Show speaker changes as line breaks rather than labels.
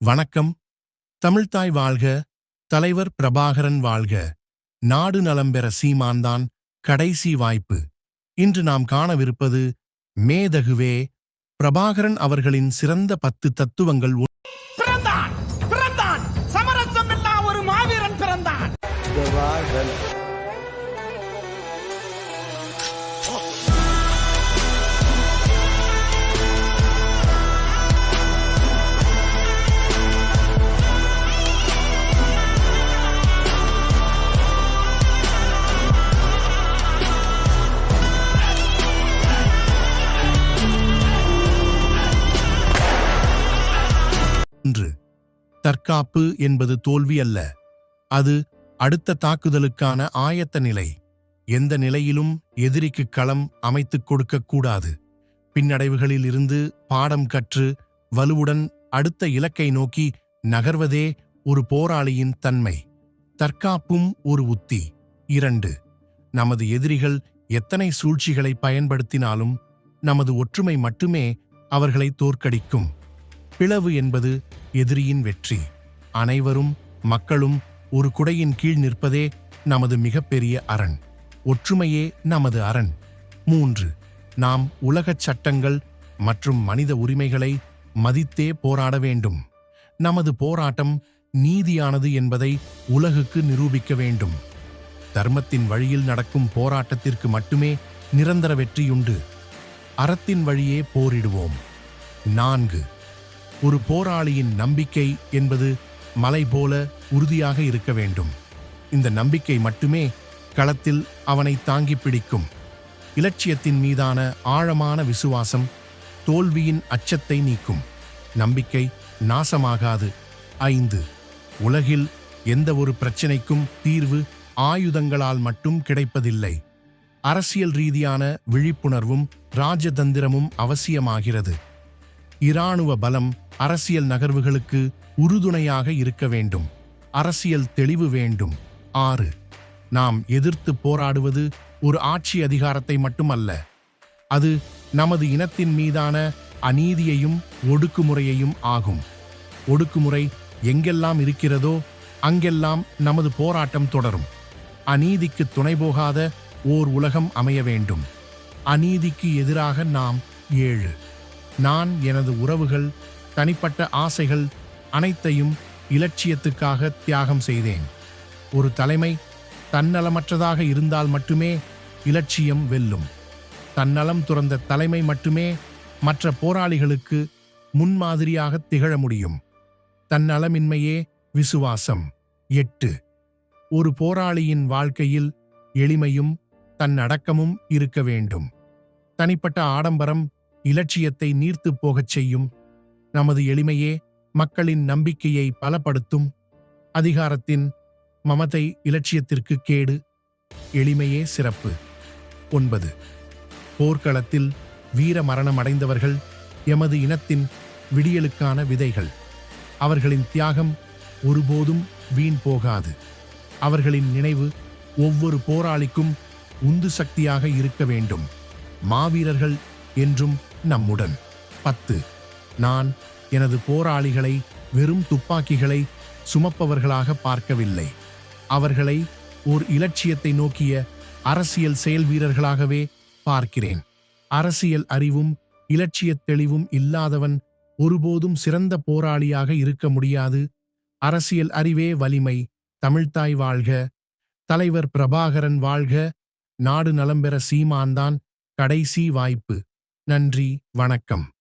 வணக்கம். தமிழ்த்தாய் வாழ்க தலைவர் பிரபாகரன் வாழ்க. நாடு நலம் பெற சீமான்தான் கடைசி வாய்ப்பு. இன்று நாம் காணவிருப்பது மேதகுவே பிரபாகரன் அவர்களின் சிறந்த பத்து தத்துவங்கள்
பிறந்தான் பிறந்தான். சமரசம் இல்லா ஒரு மாவீரன் பிறந்தான்.
தற்காப்பு என்பது தோல்வி அல்ல. அது அடுத்த தாக்குதலுக்கான ஆயத்த நிலை. எந்த நிலையிலும் எதிரிக்கு களம் அமைத்துக் கொடுக்கக் கூடாது. பின்னடைவுகளில் இருந்து பாடம் கற்று வலுவுடன் அடுத்த இலக்கை நோக்கி நகர்வதே ஒரு போராளியின் தன்மை. தற்காப்பும் ஒரு உத்தி. இரண்டு நமது எதிரிகள் எத்தனை சூழ்ச்சிகளை பயன்படுத்தினாலும் நமது ஒற்றுமை மட்டுமே அவர்களை தோற்கடிக்கும். பிளவு என்பது எதிரியின் வெற்றி. அனைவரும் மக்களும் ஒரு குடையின் கீழ் நிற்பதே நமது மிகப்பெரிய அரண். ஒற்றுமையே நமது அரண். மூன்று நாம் உலகச் சட்டங்கள் மற்றும் மனித உரிமைகளை மதித்தே போராட வேண்டும். நமது போராட்டம் நீதியானது என்பதை உலகுக்கு நிரூபிக்க வேண்டும். தர்மத்தின் வழியில் நடக்கும் போராட்டத்திற்கு மட்டுமே நிரந்தர வெற்றியுண்டு. அறத்தின் வழியே போரிடுவோம். நான்கு ஒரு போராளியின் நம்பிக்கை என்பது மலை போல உறுதியாக இருக்க வேண்டும். இந்த நம்பிக்கை மட்டுமே களத்தில் அவனை தாங்கி பிடிக்கும். இலட்சியத்தின் மீதான ஆழமான விசுவாசம் தோல்வியின் அச்சத்தை நீக்கும். நம்பிக்கை நாசமாகாது. ஐந்து. உலகில் எந்த ஒரு பிரச்சினைக்கும் தீர்வு ஆயுதங்களால் மட்டும் கிடைப்பதில்லை. அரசியல் ரீதியான விழிப்புணர்வும் ராஜதந்திரமும் அவசியமாகிறது. இராணுவ பலம் அரசியல் நகர்வுகளுக்கு உறுதுணையாக இருக்க வேண்டும். அரசியல் தெளிவு வேண்டும். ஆறு. நாம் எதிர்த்து போராடுவது ஒரு ஆட்சி அதிகாரத்தை மட்டுமல்ல. அது நமது இனத்தின் மீதான அநீதியையும் ஒடுக்குமுறையையும் ஆகும். ஒடுக்குமுறை எங்கெல்லாம் இருக்கிறதோ அங்கெல்லாம் நமது போராட்டம் தொடரும். அநீதிக்கு துணை போகாத ஓர் உலகம் அமைய வேண்டும். அநீதிக்கு எதிராக நாம் ஏழு. நான் எனது உறவுகள் தனிப்பட்ட ஆசைகள் அனைத்தையும் இலட்சியத்துக்காக தியாகம் செய்தேன். ஒரு தலைமை தன்னலமற்றதாக இருந்தால் மட்டுமே இலட்சியம் வெல்லும். தன்னலம் துறந்த தலைமை மட்டுமே மற்ற போராளிகளுக்கு முன்மாதிரியாக திகழ முடியும். தன்னலமின்மையே விசுவாசம். எட்டு. ஒரு போராளியின் வாழ்க்கையில் எளிமையும் தன்னடக்கமும் இருக்க வேண்டும். தனிப்பட்ட ஆடம்பரம் இலட்சியத்தை நீர்த்துப் போகச் செய்யும். நமது எளிமையே மக்களின் நம்பிக்கையை பலப்படுத்தும். அதிகாரத்தின் மமதை இலட்சியத்திற்கு கேடு. எளிமையே சிறப்பு. ஒன்பது. போர்க்களத்தில் வீர மரணம் அடைந்தவர்கள் எமது இனத்தின் விடியலுக்கான விதைகள். அவர்களின் தியாகம் ஒருபோதும் வீண் போகாது. அவர்களின் நினைவு ஒவ்வொரு போராளிக்கும் உந்து சக்தியாக இருக்க வேண்டும். மாவீரர்கள் என்றும் நம்முடன். பத்து. நான் எனது போராளிகளை வெறும் துப்பாக்கிகளை சுமப்பவர்களாக பார்க்கவில்லை. அவர்களை ஓர் இலட்சியத்தை நோக்கிய அரசியல் செயல் வீரர்களாகவே பார்க்கிறேன். அரசியல் அறிவும் இலட்சியத் தெளிவும் இல்லாதவன் ஒருபோதும் சிறந்த போராளியாக இருக்க முடியாது. அரசியல் அறிவே வலிமை தமிழ்தாய் வாழ்க. தலைவர் பிரபாகரன் வாழ்க. நாடு நலம்பெற சீமான்தான் கடைசி வாய்ப்பு. நன்றி வணக்கம்.